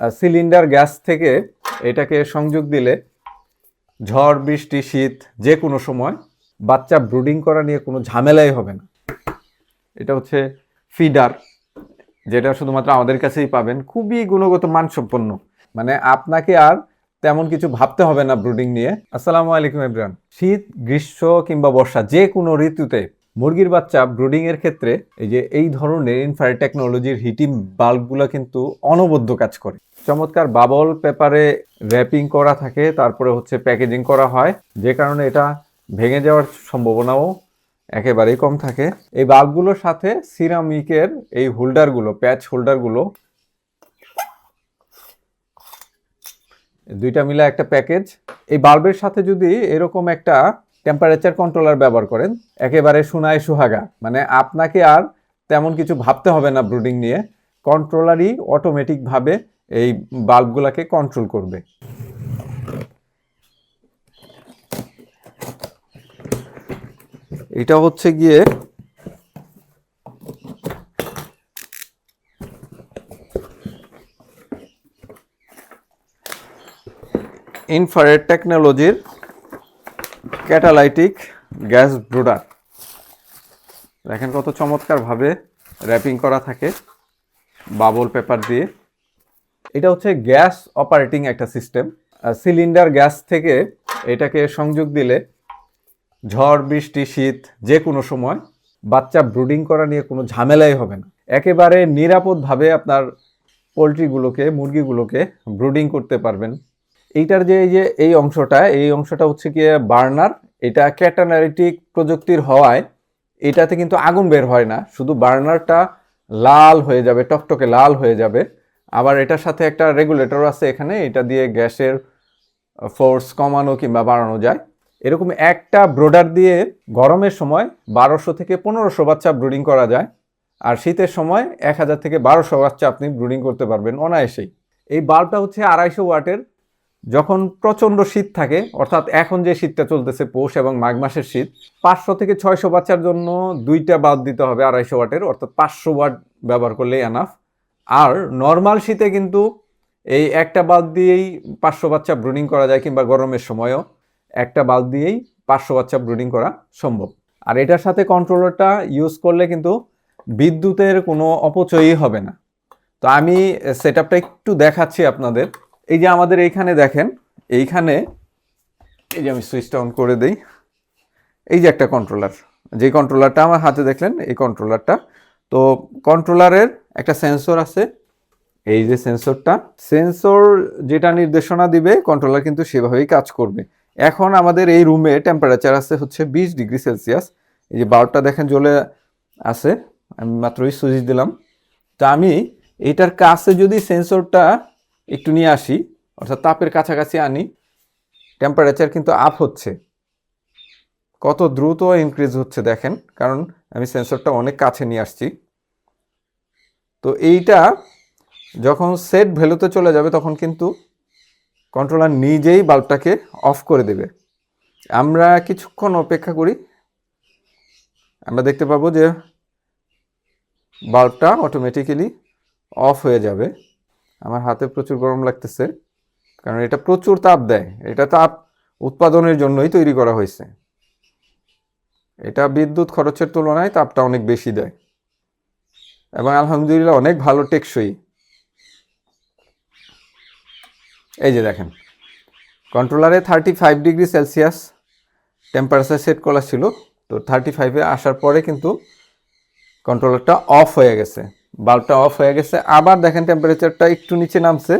Cylinder gas থেকে এটাকে সংযোগ দিলে ঝড়, বৃষ্টি, শীত যে কোনো সময় বাচ্চা ব্রুডিং করা নিয়ে কোনো ঝামেলাই হবে না। এটা হচ্ছে ফিডার, যেটা শুধুমাত্র আমাদের কাছেই পাবেন। খুবই গুণগত, মানসম্পন্ন। মানে আপনাকে আর তেমন কিছু ভাবতে হবে না ব্রুডিং নিয়ে। আসসালামু আলাইকুম ইব্রান শীত, গ্রীষ্ম কিংবা বর্ষা যে কোনো ঋতুতে মুরগির বাচ্চা ব্রুডিং এর ক্ষেত্রে এই যে এই ধরনের ইনফ্রারেড টেকনোলজির হিটিং বাল্বগুলো কিন্তু অনবদ্য কাজ করে। চমৎকার বাবল পেপারে র্যাপিং করা থাকে, তারপরে হচ্ছে প্যাকেজিং করা হয়, যে কারণে এটা ভেঙে যাওয়ার সম্ভাবনাও একেবারেই কম থাকে। এই বাল্বগুলোর সাথে সিরামিকের এই হোল্ডারগুলো, প্যাচ হোল্ডারগুলো, দুইটা মিলে একটা প্যাকেজ। এই বাল্বের সাথে যদি এরকম একটা টেম্পারেচার কন্ট্রোলার ব্যবহার করেন, একেবারে সোনায় সুহাগা মানে আপনাকে আর তেমন কিছু ভাবতে হবে না ব্রুডিং নিয়ে। কন্ট্রোলারই অটোমেটিকভাবে এই বাল্বগুলোকে কন্ট্রোল করবে। এটা হচ্ছে গিয়ে ইনফ্রারেড টেকনোলজির ক্যাটালাইটিক গ্যাস ব্রুডার দেখেন কত চমৎকারভাবে র্যাপিং করা থাকে বাবল পেপার দিয়ে। এটা হচ্ছে গ্যাস অপারেটিং একটা সিস্টেম। সিলিন্ডার গ্যাস থেকে এটাকে সংযোগ দিলে ঝড়, বৃষ্টি, শীত যে কোনো সময় বাচ্চা ব্রুডিং করা নিয়ে কোনো ঝামেলাই হবে না। একেবারে নিরাপদভাবে আপনার পোলট্রিগুলোকে, মুরগিগুলোকে ব্রুডিং করতে পারবেন। এইটার যে এই যে এই অংশটা এই অংশটা হচ্ছে কি বার্নার। এটা ক্যাটানারিটিক প্রযুক্তির হওয়ায় এটাতে কিন্তু আগুন বের হয় না। শুধু বার্নারটা লাল হয়ে যাবে, টকটকে লাল হয়ে যাবে। আবার এটার সাথে একটা রেগুলেটর আছে এখানে, এটা দিয়ে গ্যাসের ফোর্স কমানো কিংবা বাড়ানো যায়। এরকম একটা ব্রোডার দিয়ে গরমের সময় বারোশো থেকে পনেরোশো বাচ্চা ব্রুডিং করা যায়, আর শীতের সময় এক হাজার থেকে বারোশো বাচ্চা আপনি ব্রুডিং করতে পারবেন অনায়াসেই। এই বাল্বটা হচ্ছে আড়াইশো ওয়াটের, যখন প্রচণ্ড শীত থাকে, অর্থাৎ এখন যে শীতটা চলতেছে, পৌষ এবং মাঘ মাসের শীত, পাঁচশো থেকে ছয়শো বাচ্চার জন্য দুইটা বাল্ব দিতে হবে আড়াইশো ওয়াটের, অর্থাৎ পাঁচশো ওয়াট ব্যবহার করলেই এনাফ আর নর্মাল শীতে কিন্তু এই একটা বাল্ব দিয়েই পাঁচশো বাচ্চা ব্রুডিং করা যায় কিংবা গরমের সময়ও একটা বাল্ব দিয়েই পাঁচশো বাচ্চা ব্রুডিং করা সম্ভব। আর এটার সাথে কন্ট্রোলারটা ইউজ করলে কিন্তু বিদ্যুতের কোনো অপচয়ই হবে না। তো আমি সেট একটু দেখাচ্ছি আপনাদের। এই যে আমাদের এইখানে দেখেন, এইখানে এই যে আমি সুইচটা অন করে দিই। এই যে একটা কন্ট্রোলার যে কন্ট্রোলারটা আমার হাতে দেখলেন, এই কন্ট্রোলারটা তো কন্ট্রোলারের একটা সেন্সর আছে। এই যে সেন্সরটা সেন্সর যেটা নির্দেশনা দিবে কন্ট্রোলার কিন্তু সেভাবেই কাজ করবে। এখন আমাদের এই রুমে টেম্পারেচার আছে হচ্ছে বিশ ডিগ্রি সেলসিয়াস। এই যে বাল্বটা দেখেন জ্বলে আছে, আমি মাত্রই সুইচ দিলাম। তা আমি এটার কাছে যদি সেন্সরটা একটু নিয়ে আসি, অর্থাৎ তাপের কাছাকাছি আনি টেম্পারেচার কিন্তু আপ হচ্ছে। কত দ্রুত ইনক্রিজ হচ্ছে দেখেন, কারণ আমি সেন্সরটা অনেক কাছে নিয়ে আসছি। তো এইটা যখন সেট ভ্যালুতে চলে যাবে, তখন কিন্তু কন্ট্রোলার নিজেই বাল্বটাকে অফ করে দেবে। আমরা কিছুক্ষণ অপেক্ষা করি। আমরা দেখতে পাবো যে বাল্বটা অটোমেটিক্যালি অফ হয়ে যাবে। আমার হাতে প্রচুর গরম লাগতেছে, কারণ এটা প্রচুর তাপ দেয়। এটা তাপ উৎপাদনের জন্যই তৈরি করা হয়েছে। এটা বিদ্যুৎ খরচের তুলনায় তাপটা অনেক বেশি দেয়। এবং আলহামদুলিল্লাহ অনেক ভালো টেকসই। এই যে দেখেন কন্ট্রোলারে thirty five degree Celsius temperature set করা ছিল। তো থার্টি ফাইভে আসার পরে কিন্তু কন্ট্রোলারটা অফ হয়ে গেছে বাল্বটা অফ হয়ে গেছে। আবার দেখেন টেম্পারেচারটা একটু নিচে নামছে,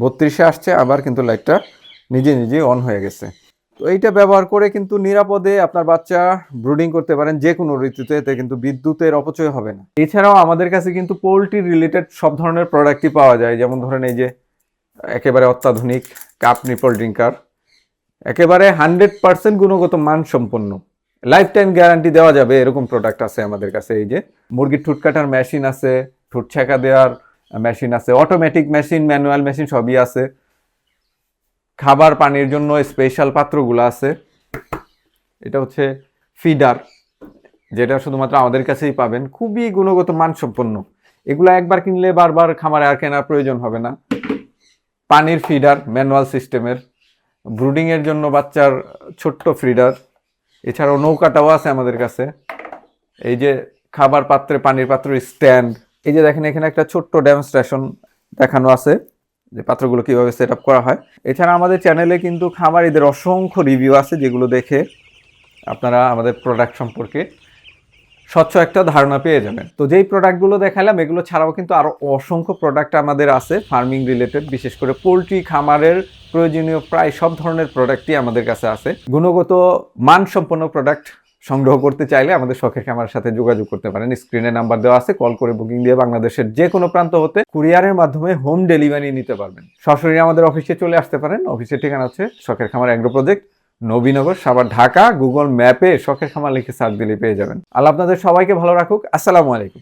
বত্রিশে আসছে, আবার কিন্তু লাইটটা নিজে নিজে অন হয়ে গেছে। তো এইটা ব্যবহার করে কিন্তু নিরাপদে আপনার বাচ্চা ব্রুডিং করতে পারেন যে কোনো ঋতুতে এতে কিন্তু বিদ্যুতের অপচয় হবে না। এছাড়াও আমাদের কাছে কিন্তু পোলট্রি রিলেটেড সব ধরনের প্রোডাক্টই পাওয়া যায়। যেমন ধরেন এই যে, একেবারে অত্যাধুনিক কাপ নিপল ড্রিঙ্কার। একেবারে হান্ড্রেড পার্সেন্ট গুণগত মান সম্পন্ন লাইফ টাইম গ্যারান্টি দেওয়া যাবে এরকম প্রোডাক্ট আছে আমাদের কাছে। এই যে, মুরগির ঠুট কাটার মেশিন আছে, ঠুট ছেঁকা দেওয়ার মেশিন আছে, অটোমেটিক মেশিন, ম্যানুয়াল মেশিন সবই আছে। খাবার পানির জন্য স্পেশাল পাত্রগুলো আছে। এটা হচ্ছে ফিডার যেটা শুধুমাত্র আমাদের কাছেই পাবেন। খুবই গুণগত মানসম্পন্ন। এগুলো একবার কিনলে বারবার খামারে আর কেনার প্রয়োজন হবে না। পানির ফিডার ম্যানুয়াল সিস্টেমের ব্রুডিংয়ের জন্য বাচ্চার ছোট্ট ফিডার এছাড়াও নৌকাটাও আছে আমাদের কাছে। এই যে খাবার পাত্রে পানির পাত্রের স্ট্যান্ড এই যে দেখেন, এখানে একটা ছোট্ট ডেমনস্ট্রেশন দেখানো আছে। যে পাত্রগুলো কীভাবে সেট আপ করা হয়। এছাড়া আমাদের চ্যানেলে কিন্তু খামারিদের অসংখ্য রিভিউ আছে যেগুলো দেখে আপনারা আমাদের প্রোডাক্ট সম্পর্কে স্বচ্ছ একটা ধারণা পেয়ে যাবেন। তো যেই প্রোডাক্টগুলো দেখালাম, এগুলো ছাড়াও কিন্তু আরও অসংখ্য প্রোডাক্ট আমাদের আছে ফার্মিং রিলেটেড বিশেষ করে পোলট্রি খামারের প্রয়োজনীয় প্রায় সব ধরনের প্রোডাক্টই আমাদের কাছে আছে। গুণগত, মানসম্পন্ন প্রোডাক্ট সংগ্রহ করতে চাইলে আমাদের শখের ক্যামেরার সাথে যোগাযোগ করতে পারেন। স্ক্রিনে নাম্বার দেওয়া আছে কল করে বুকিং দিয়ে বাংলাদেশের যে কোনো প্রান্ত হতে কুরিয়ারের মাধ্যমে হোম ডেলিভারি নিতে পারবেন। সরাসরি আমাদের অফিসে চলে আসতে পারেন। অফিসের ঠিকানা হচ্ছে শখের খামার অ্যাগ্রো প্রজেক্ট নবীনগর সাবার ঢাকা। গুগল ম্যাপে শখের খামার লিখে সার্চ দিলে পেয়ে যাবেন। আল্লাহ আপনাদের সবাইকে ভালো রাখুক। আসসালামু আলাইকুম।